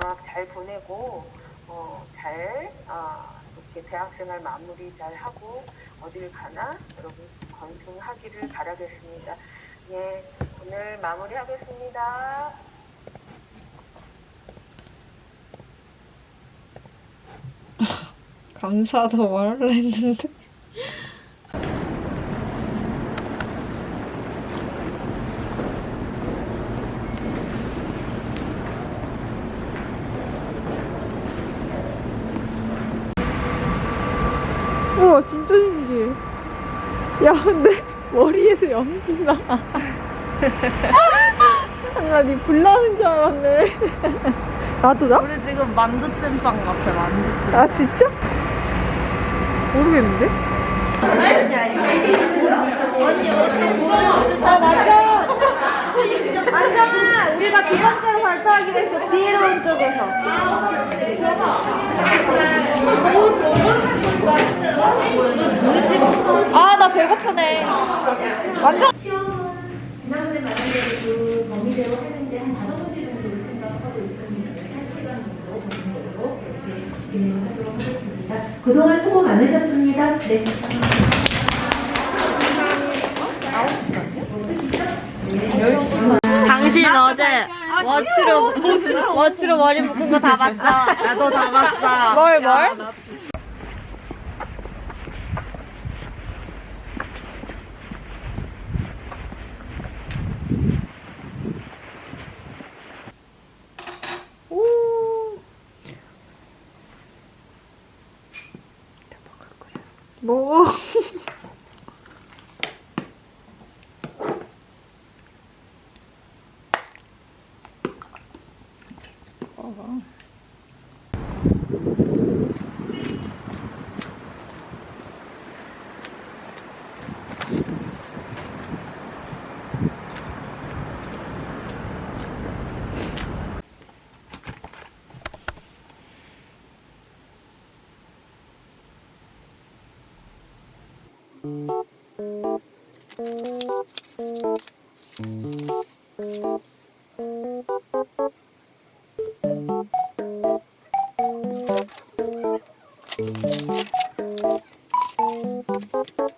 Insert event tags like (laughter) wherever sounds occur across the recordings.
방학 잘 보내고 어, 잘 어, 이렇게 대학생활 마무리 잘 하고 어딜 가나 여러분 건승하기를 바라겠습니다. 예, 오늘 마무리하겠습니다. (laughs) 감사하다고 말하려 했는데. 우와, 진짜 신기해. 야, 근데 머리에서 연기 나. 나니 불 나는 줄 알았네. 나도 나? 우리 지금 만두찐빵 같아, 만두찐. 아 진짜? 모르겠는데? 앉아! 우리가 두 번째로 발표하기로 했어, 지혜로운 쪽에서. 아, 나 배고프네. 완전. 지난번에 말한 대로 그 범위 대로 하는데 한 다섯 문제 정도를 생각하고 있습니다. 한 시간 정도 범위대로 이렇게 진행하도록 하겠습니다. 그동안 수고 많으셨습니다. 네. 어제 워치로, 워치로 머리 묶은 거 다 봤어. 나도 다 봤어. 뭘, 뭘? 먹어. Thank you. Thank you.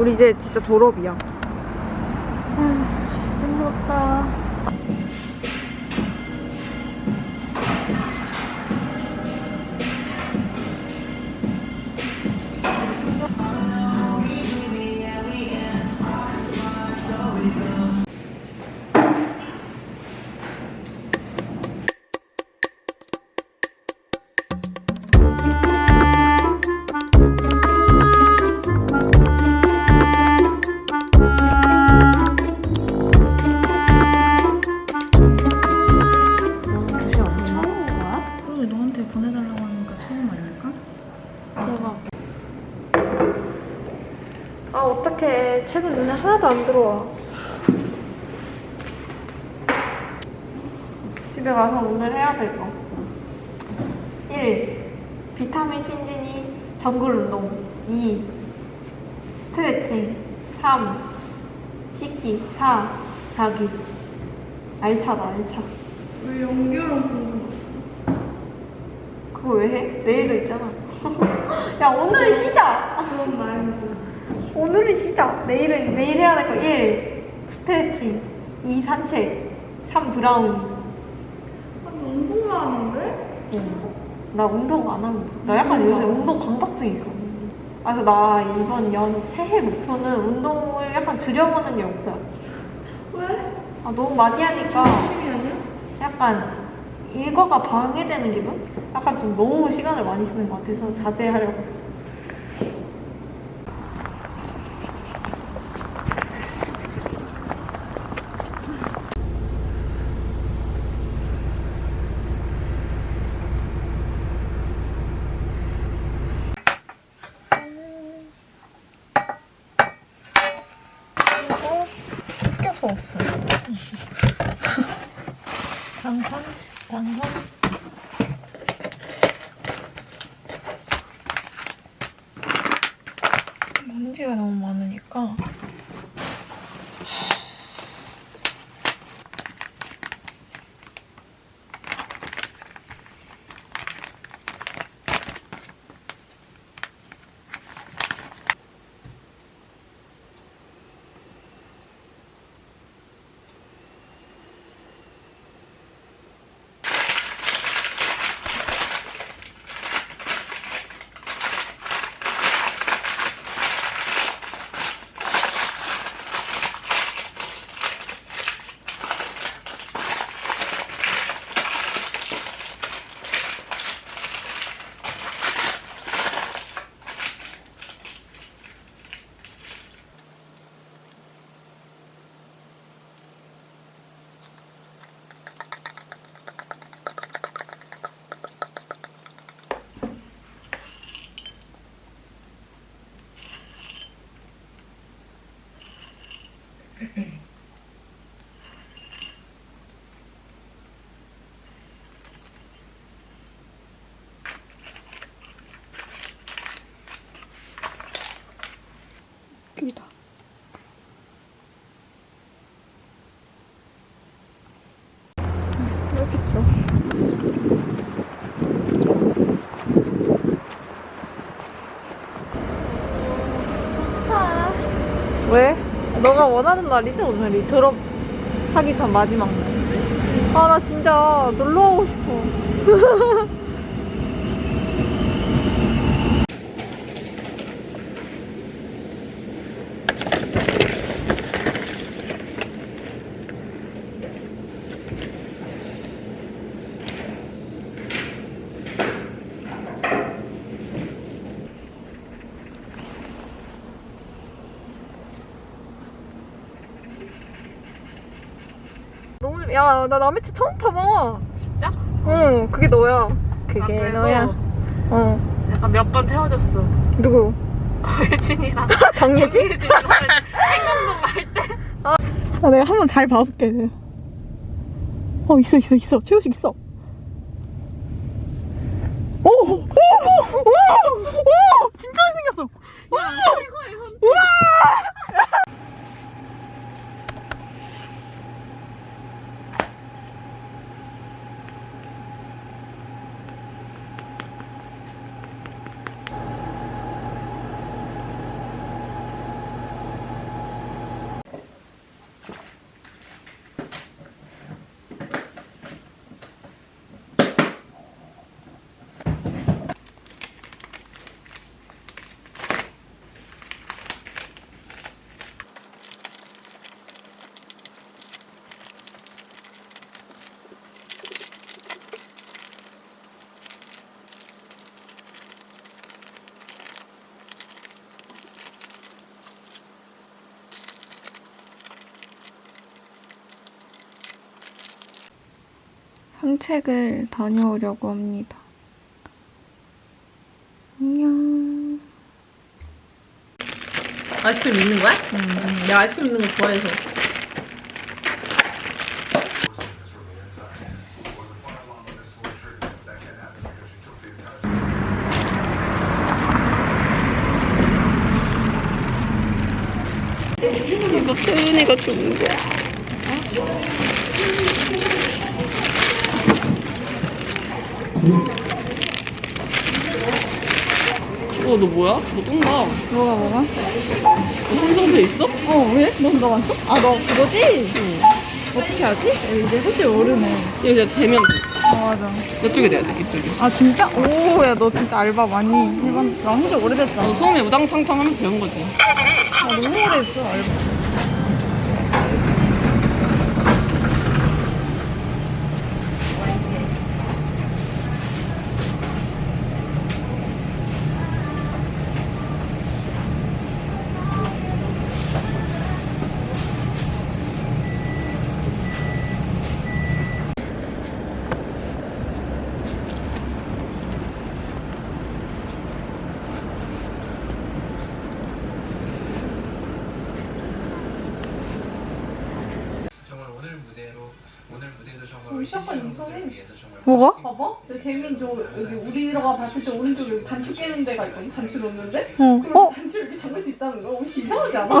우리 이제 진짜 졸업이야. 거. 1. 비타민 신진이 정글 운동. 2. 스트레칭. 3. 씻기. 4. 자기. 알차다, 알차. 왜 연결은 궁금해. 그거 왜 해? 내일도 있잖아. (laughs) 야, 오늘은 쉬자. 그런 마인드. 오늘은 쉬자. 내일은, 내일 해야 될 거. 1. 스트레칭. 2. 산책. 3. 브라우니. 아니, 운동만 하는데? 나 운동 안 하는 나 약간 요새 운동 강박증 있어. 그래서 나 이번 연 새해 목표는 운동을 약간 들여보는 게 목표야. 왜? 아, 너무 많이 하니까 취미 아니야? 약간 일과가 방해되는 기분? 약간 좀 너무 시간을 많이 쓰는 것 같아서 자제하려고. 뜯겨서 왔어. 당근, 당근. 먼지가 너무 많으니까. 여기다. 이렇게 들어. 좋다. 왜? 너가 원하는 날이지 오늘이 졸업 하기 전 마지막 날. 아 나 진짜 놀러 가고 싶어. (laughs) 야나차 처음 타봐. 진짜? 응 그게 너야. 그게 아, 그래서? 너야. 어 약간 몇 번 태워줬어. 누구? 거예진이랑 정예지? 정예진이랑 행동동 갈 때. 아, 내가 한번 잘 봐볼게. 어, 있어, 있어, 있어. 최우식 있어. 오! 오! 오! 오! 진짜 잘생겼어! 야, 이거 이거. 우와! 산책을 다녀오려고 합니다. 안녕. 아이스크림 있는 거야? 음, 내가 아이스크림 있는 거 좋아해서. 이거 태은이가 주는 거야. 어, 너 뭐야? 너 쩐다. 뭐가 뭐가? 너 삼성페이 있어? 어 왜? 넌 나왔어? 아 너 그거지? 어떻게 하지? 이제 사실 모르네. 이거 진짜 대면 아 맞아. 이쪽에 돼야 돼, 이쪽에. 아 진짜? 오 야 너 진짜 알바 많이 해봤. 나 한지 오래됐잖아. 너 처음에 우당탕탕 하면 배운 거지. 아 너무 오래됐어 알바. 뭐가? 봐봐. 저 재민 저 여기 우리가 봤을 때 오른쪽에 여기 단추 깨는 데가 있거든. 단추 넣는데. 어. 그럼 어? 단추 이렇게 잠글 수 있다는 거 혹시 이상하지 않아? (laughs)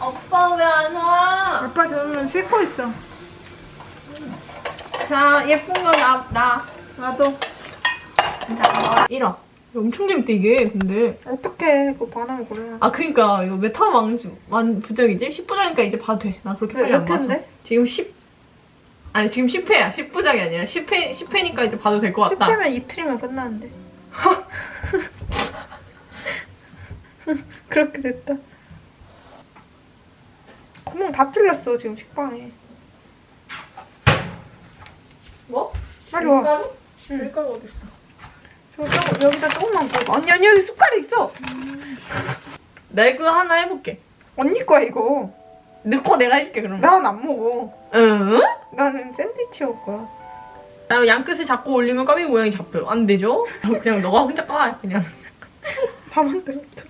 오빠 왜 안 와? 아빠 저는 씻고 있어. 자, 예쁜 거 나, 나. 나도. 이라. 엄청 재밌다, 이게, 근데. 어떡해. 그거 반하면 곤란. 아, 그니까, 이거 몇화 왕, 완 부작이지? 10부작이니까 이제 봐도 돼. 나 그렇게 빨리 안몇 봐서. 지금 10, 아니, 지금 10회야. 10부작이 아니라 10회, 10회니까 이제 봐도 될 것 같다. 10회면 이틀이면 끝나는데. (laughs) 그렇게 됐다. 구멍 다 뚫렸어 지금 식빵에. 뭐? 빨리 와. 밀가루 어딨어? 저 조금 여기다 조금만 먹어. 아니 아니 여기 숟갈이 있어. 내거 하나 해볼게. 언니 거야 이거. 넣고 내가 해줄게, 그럼. 난안 먹어. 응? 나는 샌드위치 먹을 거야. 나 양끝을 잡고 올리면 꽈배기 모양이 잡혀요. 안 되죠? 그냥 너가 혼자 까, 그냥. (laughs) 다 만들었다.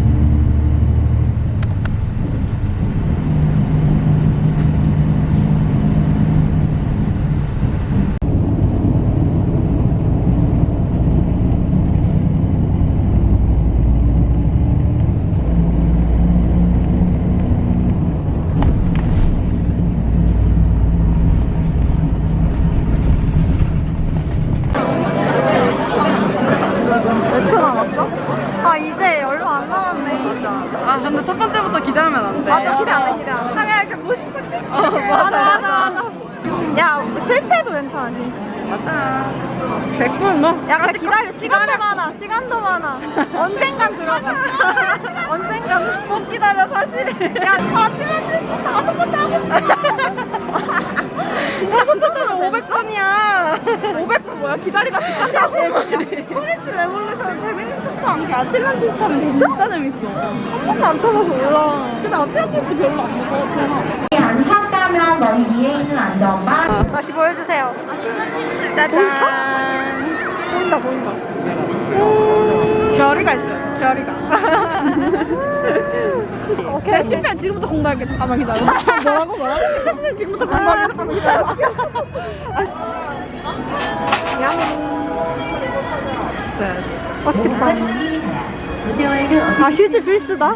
실패도 괜찮아 진짜. 맞아. 100분 뭐. 약간 기다려 시간도 많아 시간도 많아. 언젠간 들어가 (laughs) 언젠간 못 기다려 사실은 야 마지막 다섯 번째 하고 싶어. (laughs) 다섯 번째는 500번이야. 500번 뭐야? 기다리다 집까지 포레츠 레볼루션 재밌는 척도 않게 아틀란티스 타면 진짜 재밌어. 한 번도 안 타봐서 몰라. 근데 아틀란티스도 별로 안 무서웠 찼다면 머리 위에 있는 안전바 다시 보여주세요. 짜잔. 보인다, 보인다. 음, 별이가 있어요. 별이가. (laughs) 오케이. 내 심폐 지금부터 공부할게. 잠깐만 기다려. (laughs) 뭐라고 뭐라고? 선생 지금부터 공부할게. 잠깐만 기다려. 양. 맛있겠다. 아 휴지 필수다.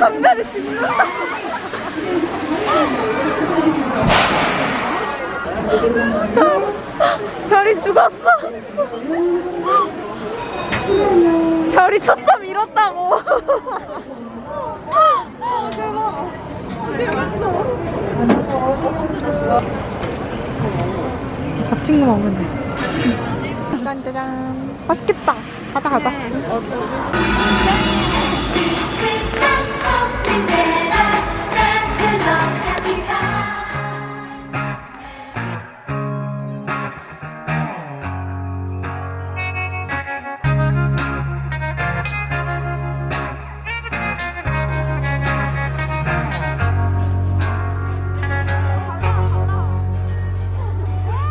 한 달에 죽는다. 별이 죽었어. 별이 초점 잃었다고. 아, 대박. 재밌어. 잡친 거 먹으면 돼. 짜잔, 짜잔. 맛있겠다. 가자, 가자.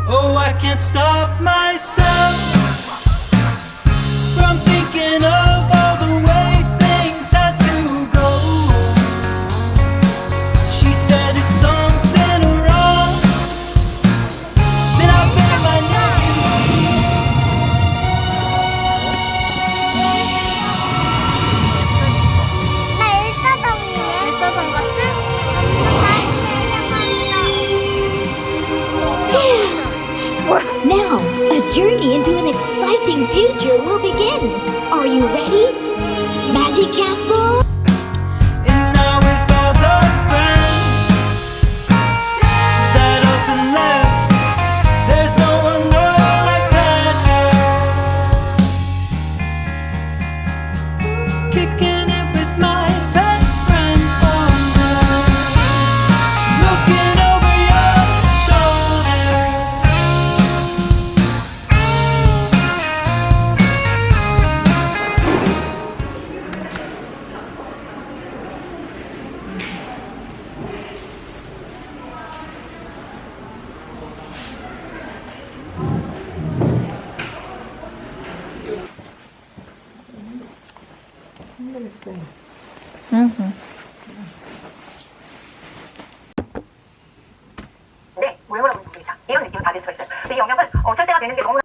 Oh, I can't stop myself 영역은 어, 철제가 되는 게 너무나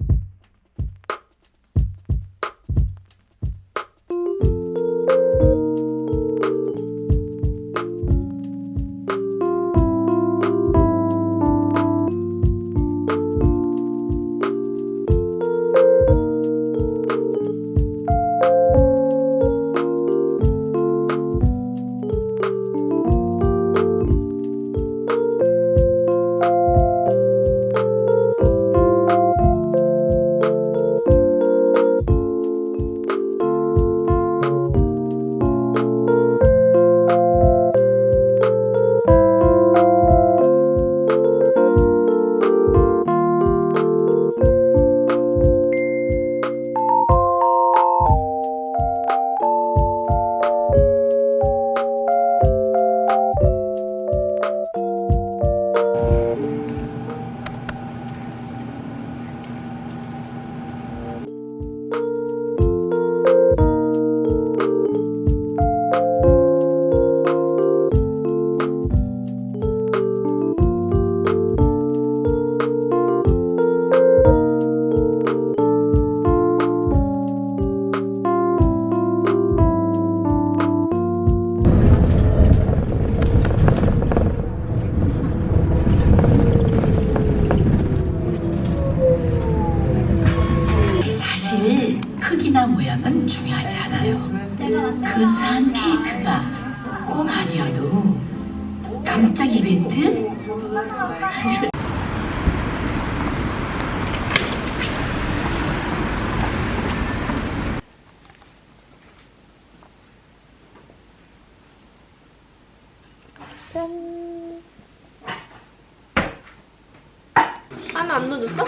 하나 안 넣어줬어?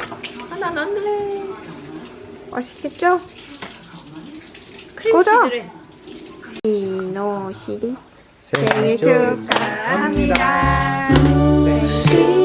하나 안 넣네. 맛있겠죠? 크림치즈래. 이노시리 생일 축하합니다. See